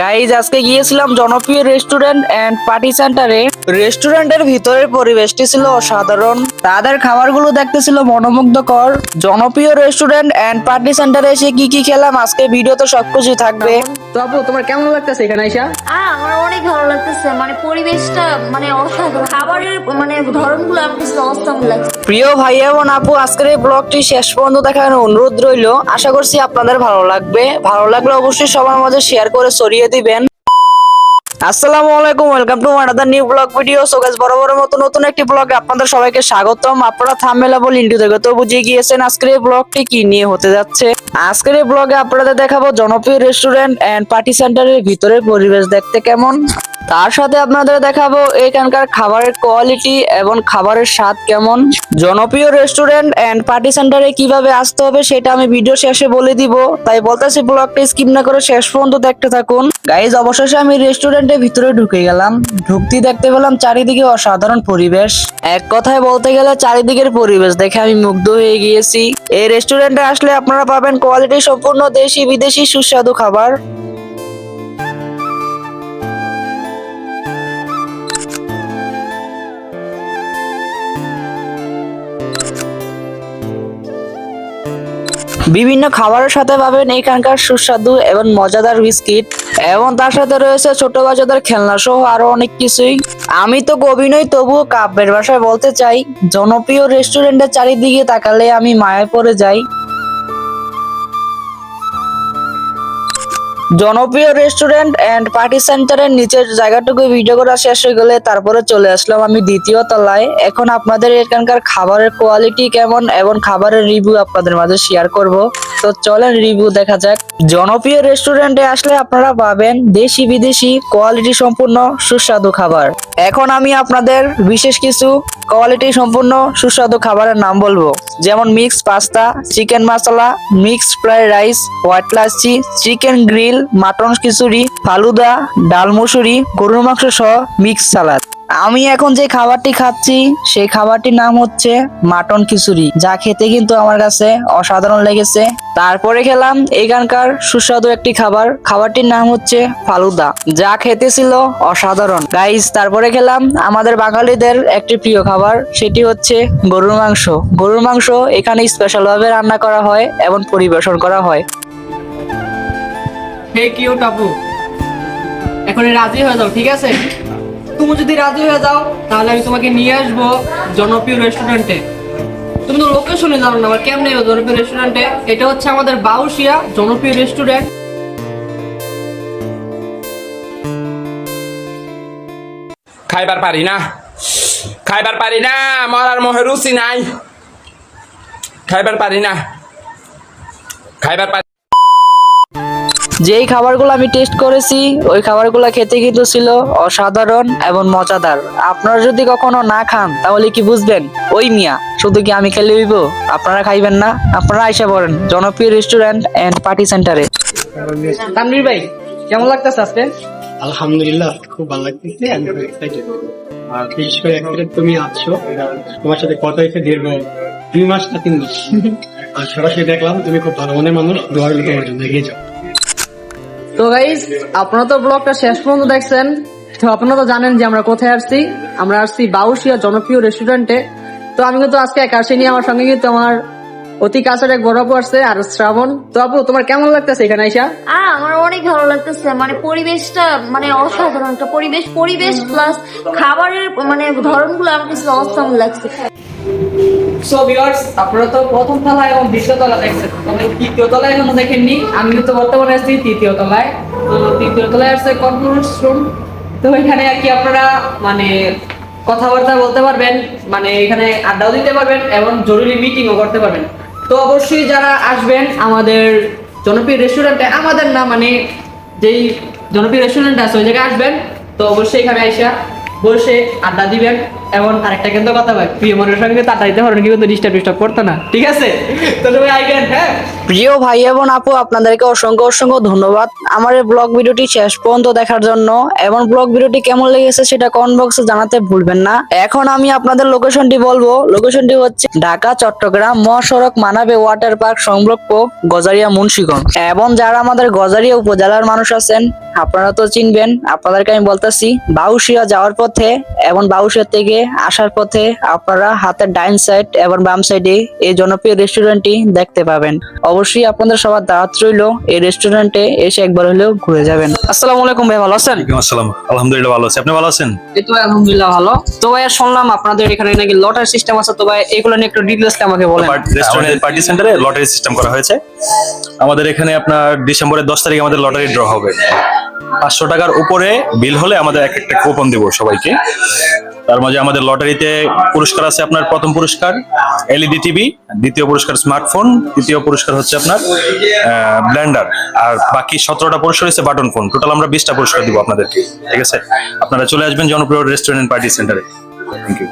Guys আজকে গিয়েছিলাম জনপ্রিয় রেস্টুরেন্ট এন্ড পার্টি সেন্টারে রেস্টুরেন্টের ভিতরের পরিবেশটি ছিল অসাধারণ। তাদের খাবারগুলো দেখতে ছিল মনোমুগ্ধকর। জনপ্রিয় রেস্টুরেন্ট এন্ড পার্টি সেন্টারে এসে কি কি খেলাম? আজকে ভিডিওতে সবকিছু থাকবে। তো আপু তোমার কেমন লাগতেছে এখানে আইসা? আমার অনেক ভালো লাগতেছে। মানে পরিবেশটা মানে অসাধারণ। খাবারের মানে ধরনগুলো আমার কাছে অসাধারণ লাগছে। প্রিয় ভাই এবং আপু আজকের এই ব্লগটি শেষ পর্যন্ত দেখার অনুরোধ রইল। আশা করছি আপনাদের ভালো লাগবে। ভালো লাগলে অবশ্যই সবার মাঝে শেয়ার করে ছড়িয়ে দিবেন। আসসালামু আলাইকুম welcome to another new blog video so guys বরাবরের মতো নতুন একটি ব্লগে আপনাদের সবাইকে স্বাগতম। আপনারা থাম্বনেল বল ইন্টু থেকে তো বুঝিয়ে গিয়েছেন আজকের এই ব্লগটি কি নিয়ে হতে যাচ্ছে। আজকের এই ব্লগে আপনাদের দেখাবো জনপ্রিয় রেস্টুরেন্ট এন্ড পার্টি সেন্টারের ভিতরের পরিবেশ দেখতে কেমন। তার সাথে আপনাদের দেখাবো এখানকার খাবারের কোয়ালিটি এবং খাবারের স্বাদ কেমন। জনপ্রিয় রেস্টুরেন্ট এন্ড পার্টি সেন্টারে কীভাবে আসতে হবে সেটা আমি ভিডিও শেষে বলে দিব। তাই বলতেছি ব্লগটা স্কিপ না করে শেষ পর্যন্ত দেখতে থাকুন। গাইজ অবশেষে আমি রেস্টুরেন্টের ভিতরে ঢুকে গেলাম। ঢুকতে দেখতে পেলাম চারিদিকে অসাধারণ পরিবেশ। এক কথায় বলতে গেলে চারিদিকের পরিবেশ দেখে আমি মুগ্ধ হয়ে গিয়েছি। এই রেস্টুরেন্টে আসলে আপনারা পাবেন কোয়ালিটি সম্পূর্ণ দেশি বিদেশি সুস্বাদু খাবার। বিভিন্ন খাবারের সাথে পাবেন এখানকার সুস্বাদু এবং মজাদার বিস্কিট। এবং তার সাথে রয়েছে ছোট বাচ্চাদের খেলনা সহ আরও অনেক কিছুই। আমি তো কবি নই, তবুও কাব্যের ভাষায় বলতে চাই, জনপ্রিয় রেস্টুরেন্টের চারিদিকে তাকালে আমি মায়ায় পড়ে যাই। জনপ্রিয় রেস্টুরেন্ট এন্ড পার্টি সেন্টারের নিচের জায়গাটুকু ভিডিও করা শেষ হয়ে গেলে তারপরে চলে আসলাম আমি দ্বিতীয় তলায়। এখন আপনাদের এখানকার খাবারের কোয়ালিটি কেমন এবং খাবারের রিভিউ আপনাদের মাঝে শেয়ার করব। তো চলেন রিভিউ দেখা যাক। জনপ্রিয় রেস্টুরেন্টে আসলে আপনারা পাবেন দেশি বিদেশি কোয়ালিটি সম্পূর্ণ সুস্বাদু খাবার। এখন আমি আপনাদের বিশেষ কিছু কোয়ালিটি সম্পূর্ণ সুস্বাদু খাবারের নাম বলব। যেমন mix pasta chicken masala mix fried rice white lassi chicken grill mutton khichdi, falooda, ডাল মুসুরি, গরুর মাংস সহ মিক্স সালাদ আমি এখন যে খাবারটি খাচ্ছি, সেই খাবারটির নাম হচ্ছে মাটন খিচুড়ি, যা খেতে কিন্তু আমার কাছে অসাধারণ লেগেছে। তারপরে খেলাম এখানকার সুস্বাদু একটি খাবার, খাবারটির নাম হচ্ছে ফালুদা, যা খেতে ছিল অসাধারণ। গাইস তারপরে খেলাম আমাদের বাঙালিদের একটি প্রিয় খাবার, সেটি হচ্ছে গরুর মাংস। গরুর মাংস এখানে স্পেশাল ভাবে রান্না করা হয় এবং পরিবেশন করা হয়। এখন রাজি হয়ে যাও, ঠিক আছে? তুমি যদি রাজি হয়ে যাও, তাহলে আমি তোমাকে নিয়ে আসব জনপ্রিয় রেস্টুরেন্টে তুমি তো লোকেশনে জানো না, আবার কেমনে জনপ্রিয় রেস্টুরেন্টে এটা হচ্ছে আমাদের বাউশিয়া জনপ্রিয় রেস্টুরেন্ট খাইবার পারি না। খাইবার পারি না, আমার আর মহে রুচি নাই। খাইবার পারি না। খাইবার পারি যেই খাবারগুলো আমি টেস্ট করেছি ওই খাবারগুলো খেতে কিন্তু ছিল অসাধারণ এবং মজাদার। আপনারা যদি কখনো না খান তাহলে কি বুঝবেন? ওই মিয়া শুধু কি আমি খেলে হইব? আপনারা খাইবেন না। আপনারা আইসা পড়েন জনপ্রিয় রেস্টুরেন্ট এন্ড পার্টি সেন্টারে তানভীর ভাই কেমন লাগতেছে আজকে? আলহামদুলিল্লাহ খুব ভালো লাগতেছে আমি খুব এক্সাইটেড আর বিশেষ করে একটা তুমি আছো তোমার সাথে কথা হয়েছে দীর্ঘ দুই মাস না তিন মাস। আর সরাসরি দেখলাম তুমি খুব ভালো মনের মানুষ দোয়া রইল তোমার জন্য এগিয়ে যাও। তো গাইস আপনারা তো ব্লগটা শেষ পর্যন্ত দেখছেন। তো আপনারা তো জানেন যে আমরা কোথায় আসছি। আমরা আসছি বাউশিয়া জনপ্রিয় রেস্টুরেন্টে তো আমি কিন্তু আজকে একা আসিনি, আমার সঙ্গে কিন্তু আমার অতি কাছের এক বড় আপু আসছে, আর শ্রাবণ। তো আপু, তোমার কেমন লাগতেছে এখানে আইসা? আমার অনেক ভালো লাগতেছে। মানে পরিবেশটা মানে অসাধারণ একটা পরিবেশ। পরিবেশ প্লাস খাবারের মানে ধরনগুলো আমার কাছে অসাধারণ লাগছে। সো ভিউয়ার্স আপনারা তো প্রথম তলা এবং দ্বিতীয় তলা দেখছেন। তবে তৃতীয় তলায় এখনও দেখেননি। আমি কিন্তু বর্তমানে আসছি তৃতীয় তলায়। তো তৃতীয় তলায় আসছে কনফারেন্স রুম তো এখানে আর কি আপনারা মানে কথাবার্তা বলতে পারবেন মানে এখানে আড্ডাও দিতে পারবেন এবং জরুরি মিটিংও করতে পারবেন। তো অবশ্যই যারা আসবেন, আমাদের জনপ্রিয় রেস্টুরেন্টে আমাদের না মানে যেই জনপ্রিয় রেস্টুরেন্ট আছে, ওই জায়গায় আসবেন। তো অবশ্যই এখানে আইসা বসে আড্ডা দিবেন। এবং আরেকটা কিন্তু কথা ভাই প্রিয় মনের সঙ্গে আড্ডা দিতে পারেন কিন্তু ডিস্টার্ব ডিস্টার্ব করতো না। ঠিক আছে? তো তুমি আইবেন হ্যাঁ? প্রিয় ভাই এবং আপু, আপনাদেরকে অসংখ্য অসংখ্য ধন্যবাদ। আমার এই ব্লগ ভিডিওটি শেষ পর্যন্ত দেখার জন্য। এবং ব্লগ ভিডিওটি কেমন লেগেছে সেটা কমেন্ট বক্সে জানাতে ভুলবেন না। এখন আমি আপনাদের লোকেশনটি বলব। লোকেশনটি হচ্ছে ঢাকা, চট্টগ্রাম, মহাসড়ক, মানাবে ওয়াটার পার্ক সংলগ্ন গজারিয়া, মুন্সিগঞ্জ। এবং যারা আমাদের গজারিয়া উপজেলার মানুষ আছেন আপনারা তো চিনবেন আপনাদেরকে আমি বলতেছি বাউশিয়া যাওয়ার পথে এবং বাউশিয়া থেকে আসার পথে আপনারা হাতের ডাইন সাইড এবং বাম সাইডে এই জনপ্রিয় রেস্টুরেন্টটি দেখতে পাবেন। অবশ্যই আপনাদের সবার দাওয়াত রইল এই রেস্টুরেন্টে এসে একবার হলেও ঘুরে যাবেন। আসসালামু আলাইকুম ভাই ভালো আছেন? আসসালাম আলহামদুলিল্লাহ ভালো আছি। আপনি ভালো আছেন? এই তো আলহামদুলিল্লাহ ভালো। তো ভাই শুনলাম আপনাদের এখানে নাকি লটারি সিস্টেম আছে তো ভাই এগুলো নিয়ে একটু ডিটেলস আমাকে বলেন। রেস্টুরেন্টের পার্টি সেন্টারে লটারি সিস্টেম করা হয়েছে। আমাদের এখানে আপনার ডিসেম্বরের দশ তারিখে আমাদের লটারি ড্র হবে। পাঁচশো টাকার উপরে বিল হলে আমাদের এক একটা কুপন দিব সবাইকে। তার মাঝে আমাদের লটারিতে পুরস্কার আছে আপনার প্রথম পুরস্কার এলইডি টিভি দ্বিতীয় পুরস্কার স্মার্টফোন তৃতীয় পুরস্কার হচ্ছে আপনার ব্ল্যান্ডার আর বাকি সতেরোটা পুরস্কার হচ্ছে বাটন ফোন টোটাল আমরা বিশটা পুরস্কার দিব আপনাদেরকে, ঠিক আছে? আপনারা চলে আসবেন জনপ্রিয় রেস্টুরেন্ট পার্টি সেন্টারে থ্যাংক ইউ